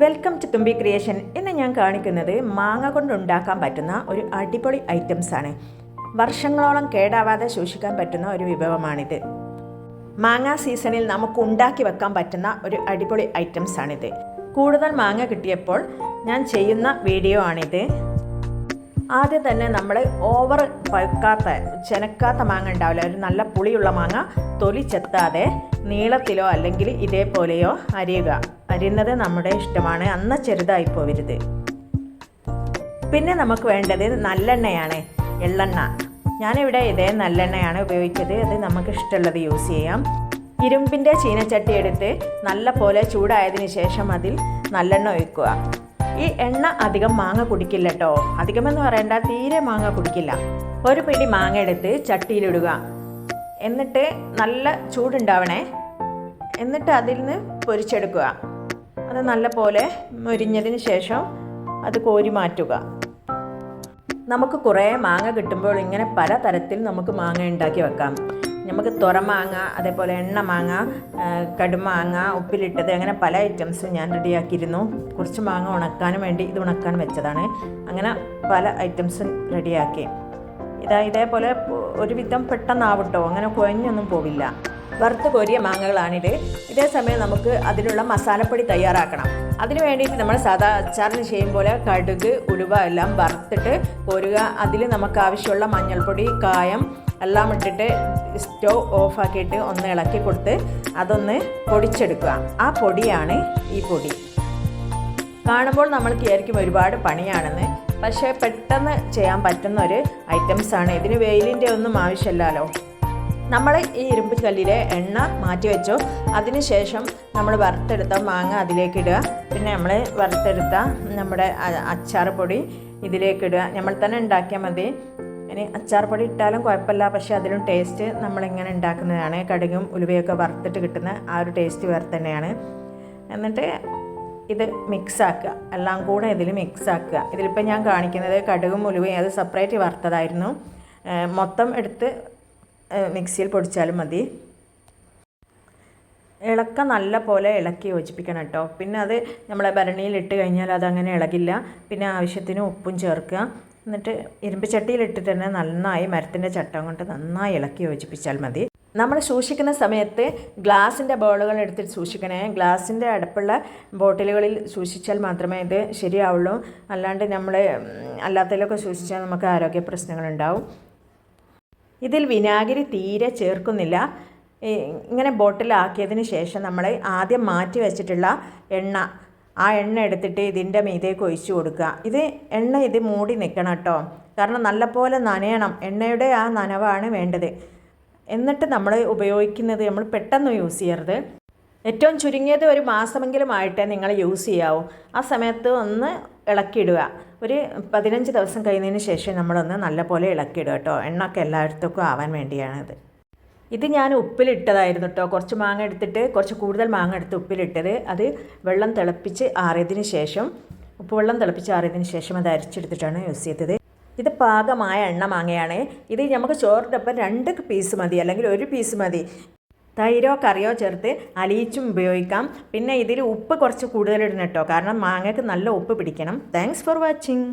Welcome to തുമ്പി creation ഇന്ന് ഞാൻ കാണിക്കുന്നത് മാങ്ങ കൊണ്ടുണ്ടാക്കാൻ പറ്റുന്ന ഒരു അടിപൊളി ഐറ്റംസ് ആണ്. വർഷങ്ങളോളം കേടാവാതെ സൂക്ഷിക്കാൻ പറ്റുന്ന ഒരു വിഭവമാണിത്. മാങ്ങ സീസണിൽ നമുക്ക് ഉണ്ടാക്കി വെക്കാൻ പറ്റുന്ന ഒരു അടിപൊളി ഐറ്റംസ് ആണിത്. കൂടുതൽ മാങ്ങ കിട്ടിയപ്പോൾ ഞാൻ ചെയ്യുന്ന വീഡിയോ ആണിത്. ആദ്യം തന്നെ നമ്മൾ ഓവർ പഴുക്കാത്ത ചെനക്കാത്ത മാങ്ങ ഉണ്ടാവില്ല. ഒരു നല്ല പുളിയുള്ള മാങ്ങ തൊലി ചെത്താതെ നീളത്തിലോ അല്ലെങ്കിൽ ഇതേപോലെയോ അരിയുക. അരിയുന്നത് നമ്മുടെ ഇഷ്ടമാണ്. അന്ന ചെറുതായി പോവരുത്. പിന്നെ നമുക്ക് വേണ്ടത് നല്ലെണ്ണയാണ്. എള്ളെണ്ണ. ഞാനിവിടെ ഇതേ നല്ലെണ്ണയാണ് ഉപയോഗിച്ചത്. അത് നമുക്ക് ഇഷ്ടമുള്ളത് യൂസ് ചെയ്യാം. ഇരുമ്പിന്റെ ചീനച്ചട്ടി എടുത്ത് നല്ല പോലെ ചൂടായതിനു ശേഷം അതിൽ നല്ലെണ്ണ ഒഴിക്കുക. ഈ എണ്ണ അധികം മാങ്ങ കുടിക്കില്ല കേട്ടോ അധികമെന്ന് പറയണ്ട തീരെ മാങ്ങ കുടിക്കില്ല. ഒരു പിടി മാങ്ങ എടുത്ത് ചട്ടിയിലിടുക. എന്നിട്ട് നല്ല ചൂടുണ്ടാവണേ. എന്നിട്ട് അതിൽ നിന്ന് പൊരിച്ചെടുക്കുക. അത് നല്ല പോലെ മുരിഞ്ഞതിന് ശേഷം അത് കോരി മാറ്റുക. നമുക്ക് കുറേ മാങ്ങ കിട്ടുമ്പോൾ ഇങ്ങനെ പല തരത്തിൽ നമുക്ക് മാങ്ങ ഉണ്ടാക്കി വെക്കാം. നമുക്ക് തുറമാങ്ങ അതേപോലെ എണ്ണ മാങ്ങ കടുമാങ്ങ ഉപ്പിലിട്ടത് അങ്ങനെ പല ഐറ്റംസും ഞാൻ റെഡിയാക്കിയിരുന്നു. കുറച്ച് മാങ്ങ ഉണക്കാനും വേണ്ടി ഇത് ഉണക്കാൻ വെച്ചതാണ്. അങ്ങനെ പല ഐറ്റംസും റെഡിയാക്കി. ഇതാ ഇതേപോലെ ഒരുവിധം പെട്ടെന്നാവട്ടോ. അങ്ങനെ കുഴഞ്ഞൊന്നും പോവില്ല. വറുത്ത് കോരിയ മാങ്ങകളാണിത്. ഇതേ സമയം നമുക്ക് അതിനുള്ള മസാലപ്പൊടി തയ്യാറാക്കണം. അതിന് വേണ്ടിയിട്ട് നമ്മൾ സാധാ അച്ചാറിന് ചെയ്യും പോലെ കടുക് ഉലുവ എല്ലാം വറുത്തിട്ട് കോരുക. അതിൽ നമുക്ക് ആവശ്യമുള്ള മഞ്ഞൾപ്പൊടി കായം എല്ലാം ഇട്ടിട്ട് സ്റ്റവ് ഓഫാക്കിയിട്ട് ഒന്ന് ഇളക്കി കൊടുത്ത് അതൊന്ന് പൊടിച്ചെടുക്കുക. ആ പൊടിയാണ് ഈ പൊടി. കാണുമ്പോൾ നമ്മൾ വിചാരിക്കും ഒരുപാട് പണിയാണെന്ന്. പക്ഷേ പെട്ടെന്ന് ചെയ്യാൻ പറ്റുന്ന ഒരു ഐറ്റംസാണ്. ഇതിന് വെയിലിന്റെ ഒന്നും ആവശ്യമില്ലല്ലോ. നമ്മൾ ഈ ഇരുമ്പ് കല്ലിലെ എണ്ണ മാറ്റി വെച്ചു അതിനുശേഷം നമ്മൾ വറുത്തെടുത്ത മാങ്ങ അതിലേക്ക് ഇടുക. പിന്നെ നമ്മൾ വറുത്തെടുത്ത നമ്മുടെ അച്ചാർ പൊടി ഇതിലേക്ക് ഇടുക. നമ്മൾ തന്നെ ഉണ്ടാക്കിയാൽ മതി. ഇനി അച്ചാർ പൊടി ഇട്ടാലും കുഴപ്പമില്ല. പക്ഷേ അതിലും ടേസ്റ്റ് നമ്മളിങ്ങനെ ഉണ്ടാക്കുന്നതാണ്. കടുകും ഉലുവയൊക്കെ വറുത്തിട്ട് കിട്ടുന്ന ആ ഒരു ടേസ്റ്റ് വേറെ തന്നെയാണ്. എന്നിട്ട് ഇത് മിക്സാക്കുക എല്ലാം കൂടെ ഇതിൽ മിക്സാക്കുക ഇതിലിപ്പോൾ ഞാൻ കാണിക്കുന്നത് കടുകും ഉലുവയും അത് സെപ്പറേറ്റ് വറുത്തതായിരുന്നു. മൊത്തം എടുത്ത് മിക്സിയിൽ പൊടിച്ചാലും മതി. ഇളക്ക നല്ല പോലെ ഇളക്കി യോജിപ്പിക്കണം കേട്ടോ. പിന്നെ അത് നമ്മളെ ഭരണിയിൽ ഇട്ട് കഴിഞ്ഞാൽ അതങ്ങനെ ഇളകില്ല. പിന്നെ ആവശ്യത്തിന് ഉപ്പും ചേർക്കുക. എന്നിട്ട് ഇരുമ്പ് ചട്ടിയിലിട്ടിട്ട് തന്നെ നന്നായി മരത്തിന്റെ ചട്ടം കൊണ്ട് നന്നായി ഇളക്കി യോജിപ്പിച്ചാൽ മതി. നമ്മൾ സൂക്ഷിക്കുന്ന സമയത്ത് ഗ്ലാസിന്റെ ബോളുകൾ എടുത്തിട്ട് സൂക്ഷിക്കണേ. ഗ്ലാസിന്റെ അടുപ്പുള്ള ബോട്ടിലുകളിൽ സൂക്ഷിച്ചാൽ മാത്രമേ ഇത് ശരിയാവുള്ളൂ. അല്ലാണ്ട് നമ്മൾ അല്ലാത്തതിലൊക്കെ സൂക്ഷിച്ചാൽ നമുക്ക് ആരോഗ്യ പ്രശ്നങ്ങളുണ്ടാവും ഇതിൽ വിനാഗിരി തീരെ ചേർക്കുന്നില്ല. ഇങ്ങനെ ബോട്ടിലാക്കിയതിന് ശേഷം നമ്മൾ ആദ്യം മാറ്റി വെച്ചിട്ടുള്ള എണ്ണ ആ എണ്ണ എടുത്തിട്ട് ഇതിന്റെ മീതേക്ക് ഒഴിച്ചു കൊടുക്കുക. ഇത് എണ്ണ ഇത് മൂടി നിൽക്കണം കേട്ടോ. കാരണം നല്ലപോലെ നനയണം. എണ്ണയുടെ ആ നനവാണ് വേണ്ടത്. എന്നിട്ട് നമ്മൾ ഉപയോഗിക്കുന്നത് നമ്മൾ പെട്ടെന്ന് യൂസ് ചെയ്യരുത്. ഏറ്റവും ചുരുങ്ങിയത് ഒരു മാസമെങ്കിലും ആയിട്ടേ നിങ്ങൾ യൂസ് ചെയ്യാവൂ. ആ സമയത്ത് ഒന്ന് ഇളക്കിയിടുക. ഒരു പതിനഞ്ച് ദിവസം കഴിയുന്നതിന് ശേഷം നമ്മളൊന്ന് നല്ലപോലെ ഇളക്കിയിടുക കേട്ടോ. എണ്ണൊക്കെ എല്ലായിടത്തേക്കും ആവാൻ വേണ്ടിയാണിത്. ഇത് ഞാൻ ഉപ്പിലിട്ടതായിരുന്നു കേട്ടോ കുറച്ച് മാങ്ങ എടുത്തിട്ട് കുറച്ച് കൂടുതൽ മാങ്ങ എടുത്ത് ഉപ്പിലിട്ടത്. അത് വെള്ളം തിളപ്പിച്ച് ആറിയതിന് ശേഷം ഉപ്പ് വെള്ളം തിളപ്പിച്ച് ആറിയതിന് ശേഷം അത് അരിച്ചെടുത്തിട്ടാണ് യൂസ് ചെയ്തത്. ഇത് പാകമായ എണ്ണ മാങ്ങയാണ്. ഇത് നമുക്ക് ചോറിന്റെ രണ്ട് പീസ് മതി അല്ലെങ്കിൽ ഒരു പീസ് മതി. തൈരോ കറിയോ ചേർത്ത് അലിയിച്ചും ഉപയോഗിക്കാം. പിന്നെ ഇതിൽ ഉപ്പ് കുറച്ച് കൂടുതലിടണം കേട്ടോ കാരണം മാങ്ങയ്ക്ക് നല്ല ഉപ്പ് പിടിക്കണം. Thanks for watching